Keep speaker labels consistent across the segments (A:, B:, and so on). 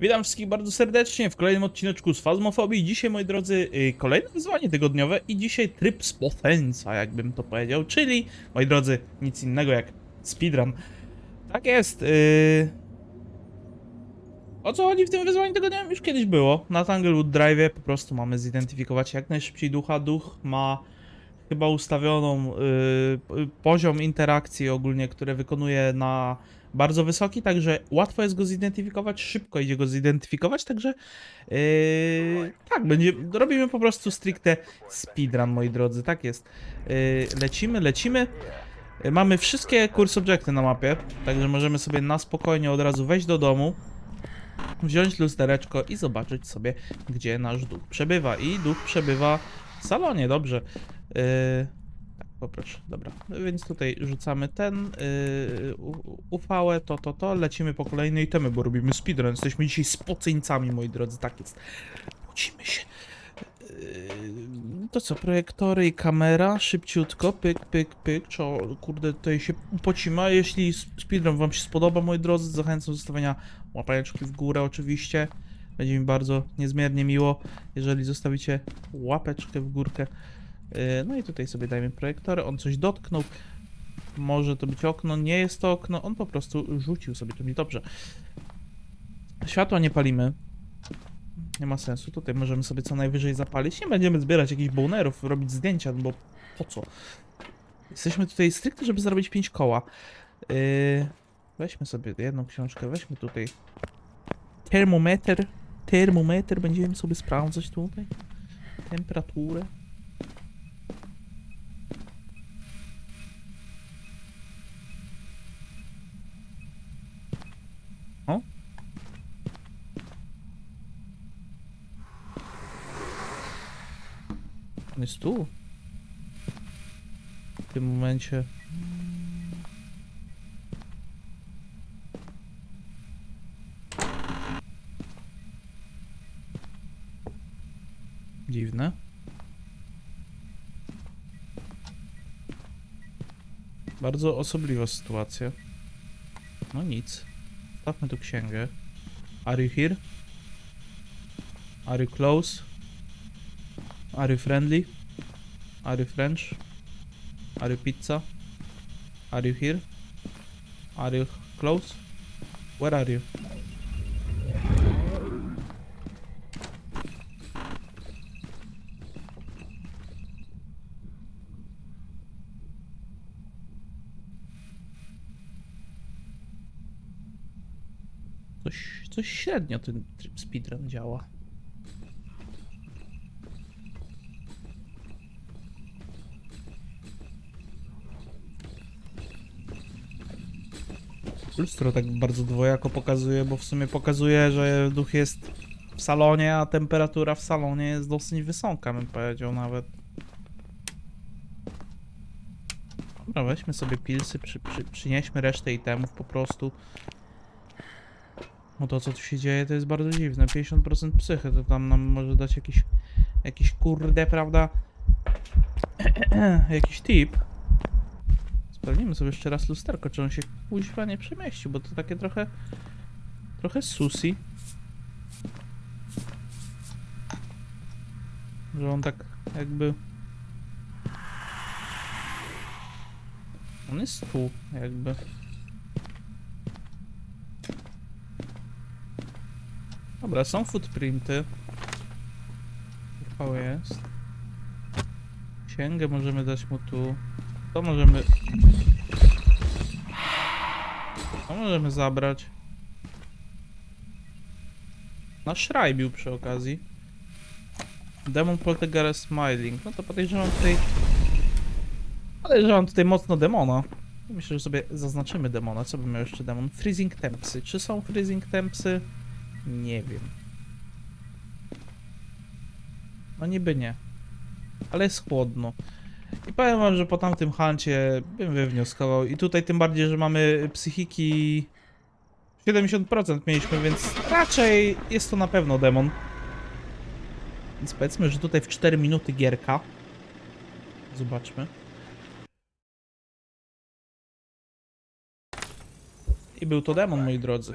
A: Witam wszystkich bardzo serdecznie w kolejnym odcineczku z Fazmofobii. Dzisiaj, moi drodzy, y, kolejne wyzwanie tygodniowe i dzisiaj tryb z Pothensa, jakbym to powiedział, czyli, moi drodzy, nic innego jak speedrun. Tak jest. Yy... O co chodzi w tym wyzwaniu tygodniowym? Już kiedyś było. Na Tanglewood Drive po prostu mamy zidentyfikować jak najszybciej ducha. Duch ma chyba ustawioną yy, poziom interakcji ogólnie, które wykonuje na bardzo wysoki, także łatwo jest go zidentyfikować, szybko idzie go zidentyfikować, także yy, tak, będzie, robimy po prostu stricte speedrun, moi drodzy, tak jest. Yy, lecimy, lecimy. Mamy wszystkie kurs obiekty na mapie, także możemy sobie na spokojnie od razu wejść do domu, wziąć lustereczko i zobaczyć sobie, gdzie nasz duch przebywa. I duch przebywa w salonie, dobrze. Yy, poproszę, dobra. Więc tutaj rzucamy ten yy, to, to, to, lecimy po kolejne itemy, bo robimy speedrun. Jesteśmy dzisiaj spoceńcami, moi drodzy, tak jest. Budzimy się. Yy, To co, projektory i kamera, szybciutko, pyk, pyk, pyk, czo, kurde, tutaj się upocimy, a jeśli speedrun wam się spodoba, moi drodzy, zachęcam do zostawienia łapeczki w górę oczywiście, będzie mi bardzo niezmiernie miło, jeżeli zostawicie łapeczkę w górkę, no i tutaj sobie dajmy projektory, on coś dotknął, może to być okno, nie jest to okno, on po prostu rzucił sobie, to niedobrze. Światła nie palimy, nie ma sensu. Tutaj możemy sobie co najwyżej zapalić. Nie będziemy zbierać jakichś bonerów, robić zdjęcia, bo po co? Jesteśmy tutaj stricte, żeby zarobić 5 koła. Yy, weźmy sobie jedną książkę, weźmy tutaj termometr. Termometr, będziemy sobie sprawdzać tutaj temperaturę. Jest tu. W tym momencie. Dziwne. Bardzo osobliwa sytuacja. No nic. Stawmy tu księgę. Are you here? Are you close? Are you friendly? Are you French? Are you pizza? Are you here? Are you close? Where are you? Coś, coś średnio ten tryb speedrun działa. Lustro tak bardzo dwojako pokazuje, bo w sumie pokazuje, że duch jest w salonie, a temperatura w salonie jest dosyć wysoka, bym powiedział nawet. Dobra, weźmy sobie pilsy, przy, przy, przynieśmy resztę itemów po prostu. Bo to, co tu się dzieje, to jest bardzo dziwne. 50% psychy, to tam nam może dać jakiś, jakiś kurde, prawda? jakiś tip. Sprawdzimy sobie jeszcze raz lusterko, czy on się kuźwa nie przemieścił, bo to takie trochę... Trochę susi. Że on tak jakby... On jest tu, jakby. Dobra, są footprinty. Uchwał jest. Księgę możemy dać mu tu. To możemy... To możemy zabrać. Nasz raj bił przy okazji. Demon Poltergeist Smiling. No to podejrzewam tutaj... Podejrzewam tutaj mocno demona. Myślę, że sobie zaznaczymy demona. Co by miał jeszcze demon? Freezing Tempsy. Czy są Freezing Tempsy? Nie wiem. No niby nie. Ale jest chłodno. I powiem wam, że po tamtym hancie bym wywnioskował. I tutaj tym bardziej, że mamy psychiki 70% mieliśmy, więc raczej jest to na pewno demon. Więc powiedzmy, że tutaj w 4 minuty gierka. Zobaczmy. I był to demon, moi drodzy.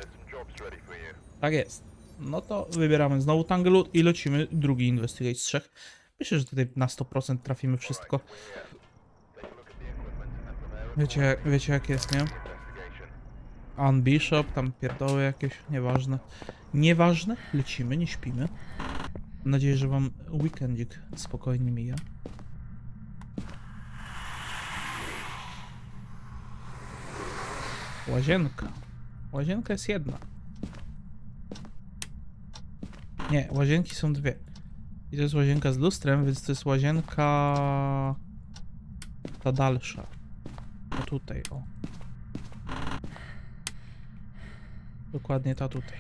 A: Tak jest. No to wybieramy znowu Tanglewood i lecimy drugi Investigate z trzech. Myślę, że tutaj na 100% trafimy wszystko. Wiecie, wiecie jak jest, nie? Ann Bishop, tam pierdoły jakieś, nieważne. Nieważne, lecimy, nie śpimy. Mam nadzieję, że wam weekendzik spokojnie mija. Łazienka. Łazienka jest jedna. Nie, łazienki są dwie. I to jest łazienka z lustrem, więc to jest łazienka... Ta dalsza. O tutaj, o. Dokładnie ta tutaj.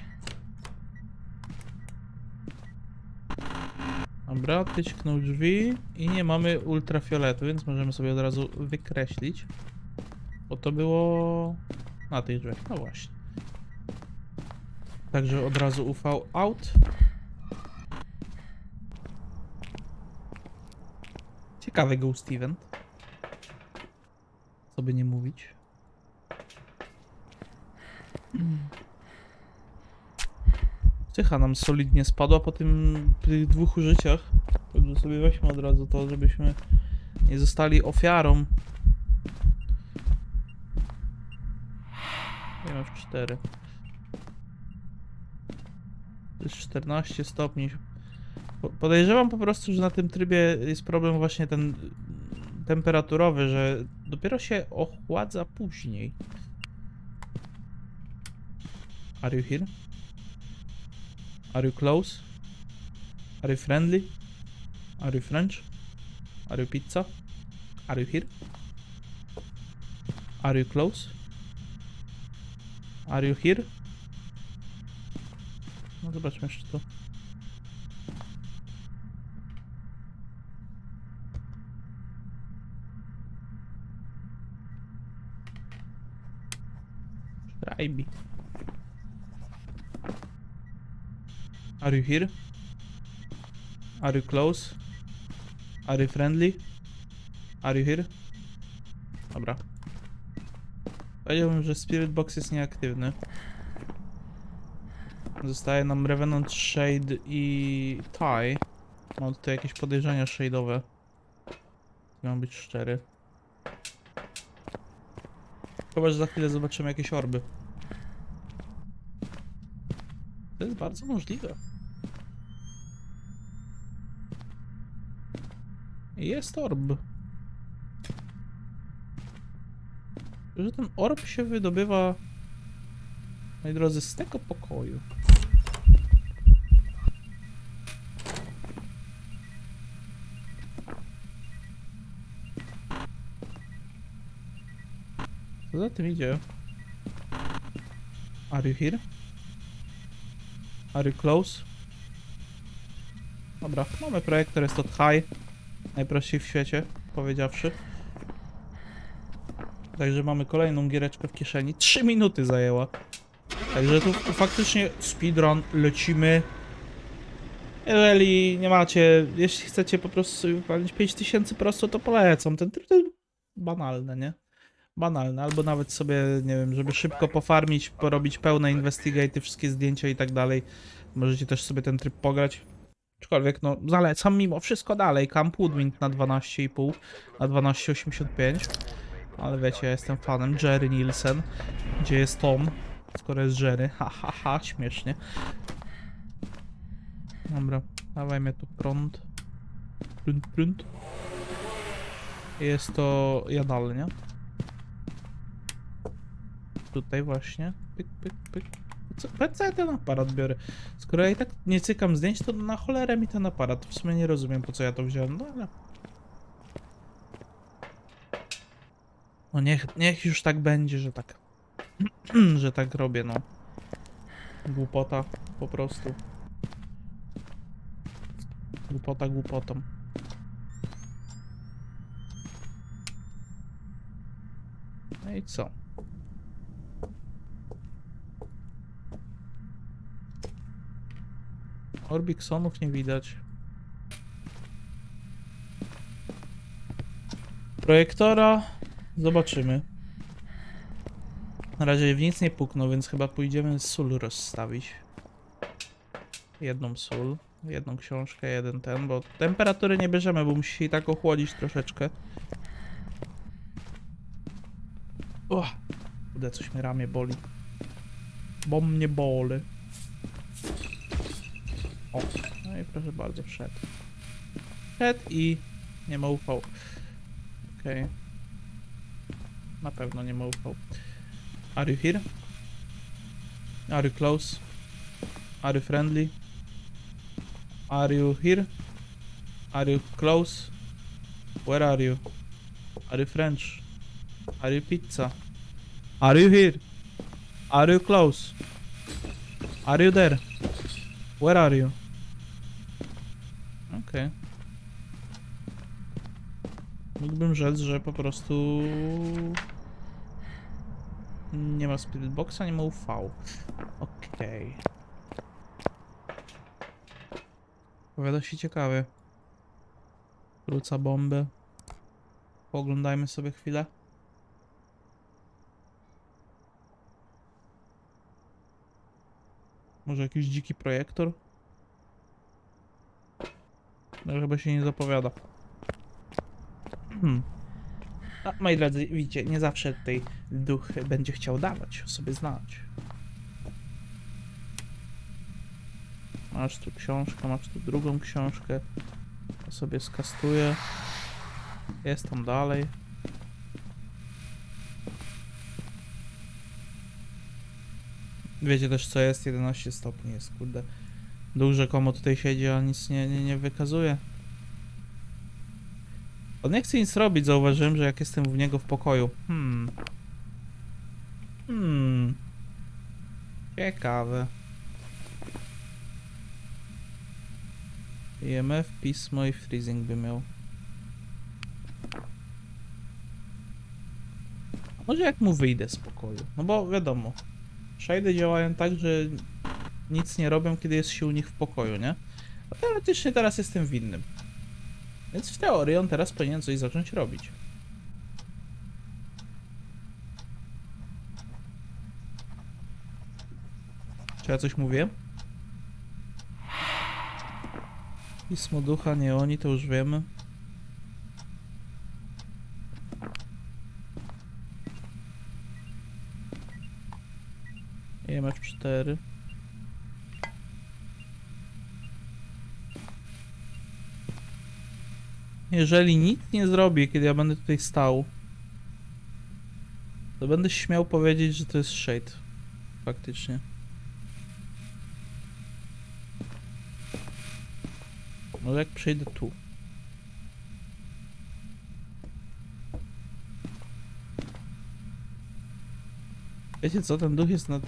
A: Dobra, tyćknął drzwi i nie mamy ultrafioletu, więc możemy sobie od razu wykreślić. Bo to było na tych drzwiach, no właśnie. Także od razu UV out. Ciekawy Ghost Event. Co by nie mówić. Psycha nam solidnie spadła po tym tych dwóch użyciach. Także sobie weźmy od razu to, żebyśmy nie zostali ofiarą. Nie masz 4. To jest 14 stopni. Po- Podejrzewam po prostu, że na tym trybie jest problem właśnie ten temperaturowy, że dopiero się ochładza później. Are you here? Are you close? Are you friendly? Are you French? Are you pizza? Are you here? Are you close? Are you here? No zobaczmy jeszcze tu. Rajbi. Are you here? Are you close? Are you friendly? Are you here? Dobra. Powiedziałbym, że Spirit Box jest nieaktywny. Zostaje nam Revenant Shade i Tie. Mam tutaj jakieś podejrzenia shade'owe. Mam być szczery. Chyba, że za chwilę zobaczymy jakieś orby. To jest bardzo możliwe. Jest orb. Że ten orb się wydobywa, moi drodzy, z tego pokoju. Co za tym idzie? Are you here? Are you close? Dobra, mamy projektor, jest to high. Najprościej w świecie, powiedziawszy. Także mamy kolejną giereczkę w kieszeni. 3 minuty zajęła. Także tu faktycznie speedrun lecimy. Jeżeli nie macie, jeśli chcecie po prostu wypalić 5000 prosto, to polecam. Ten tryb jest banalne, nie? Banalne, albo nawet sobie, nie wiem, żeby szybko pofarmić, porobić pełne investigate, wszystkie zdjęcia i tak dalej. Możecie też sobie ten tryb pograć. Aczkolwiek, no, zalecam mimo wszystko dalej. Camp Woodwind na 12,5, na 12,85. Ale wiecie, ja jestem fanem Jerry Nielsen. Gdzie jest Tom? Skoro jest Jerry. Ha, ha, ha, śmiesznie. Dobra, dawajmy tu prąd. Prąd, prąd. Jest to jadalnia. Tutaj właśnie. Pyk, pyk, pyk. Co, co ja ten aparat biorę? Skoro ja i tak nie cykam zdjęć, to na cholerę mi ten aparat. W sumie nie rozumiem, po co ja to wziąłem, no ale... No niech, niech już tak będzie, że tak... że tak robię, no. Głupota, po prostu. Głupota głupotą. No i co? Orbiksonów nie widać. Projektora zobaczymy. Na razie w nic nie puknął, więc chyba pójdziemy sól rozstawić. jedną sól, jedną książkę, jeden ten, bo temperatury nie bierzemy, bo musi tak ochłodzić troszeczkę. O, kurde, coś mnie ramię boli. Bo mnie boli. O, no i proszę bardzo, wszedł. Wszedł i nie ma ufał. Okej. Na pewno nie ma ufał. Are you here? Are you close? Are you friendly? Are you here? Are you close? Where are you? Are you French? Are you pizza? Are you here? Are you close? Are you there? Where are you? Okej. Mógłbym rzec, że po prostu nie ma Spirit Boxa, nie ma UV. Okej. Powiada się ciekawie. Wróca bombę. Pooglądajmy sobie chwilę. Może jakiś dziki projektor? No chyba się nie zapowiada. Hmm. A, moi drodzy, widzicie, nie zawsze tutaj duch będzie chciał dawać sobie znać. Masz tu książkę, masz tu drugą książkę. To sobie skastuję. Jest tam dalej. Wiecie też co jest? 11 stopni jest, kurde. Duch rzekomo tutaj siedzi, a nic nie, nie, nie wykazuje. On nie chce nic robić, zauważyłem, że jak jestem w niego w pokoju. Hmm. Hmm. Ciekawe. IMF, pismo i freezing by miał. Może jak mu wyjdę z pokoju? No bo wiadomo. Shady działają tak, że nic nie robią, kiedy jest się u nich w pokoju, nie? A teoretycznie teraz jestem w innym. Więc w teorii on teraz powinien coś zacząć robić. Czy ja coś mówię? Pismo ducha, nie oni, to już wiemy. EMF 4. Jeżeli nic nie zrobię, kiedy ja będę tutaj stał, to będę śmiał powiedzieć, że to jest shade. Faktycznie. Może jak przejdę tu. Wiecie co, ten duch jest nad...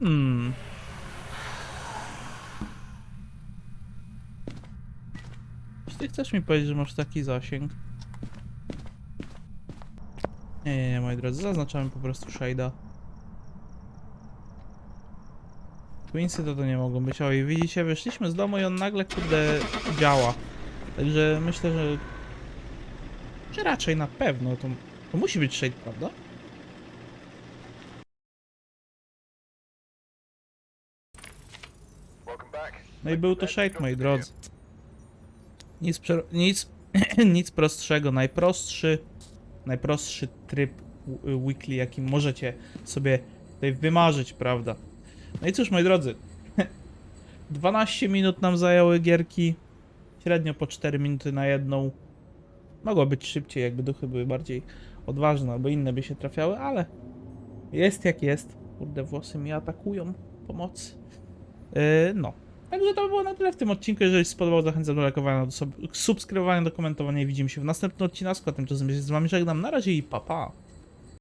A: Hmm. Czy ty chcesz mi powiedzieć, że masz taki zasięg? Nie, nie, nie, moi drodzy, zaznaczamy po prostu shade'a. Queensy to to nie mogą być. O i widzicie, wyszliśmy z domu i on nagle, kurde, działa. Także myślę, że... Że raczej na pewno to, to musi być shade, prawda? No i był to shade, moi drodzy. Nic, nic, nic prostszego, najprostszy, najprostszy tryb weekly, jaki możecie sobie tutaj wymarzyć, prawda? No i cóż, moi drodzy, 12 minut nam zajęły gierki, średnio po 4 minuty na jedną. Mogło być szybciej, jakby duchy były bardziej odważne, albo inne by się trafiały, ale jest jak jest. Kurde, włosy mi atakują. Pomocy. Yy, no. Także to by było na tyle w tym odcinku. Jeżeli się spodobał, zachęcam do lajkowania, do sub- subskrybowania, do komentowania i widzimy się w następnym odcinku. A tymczasem się z wami żegnam. Na razie i pa pa.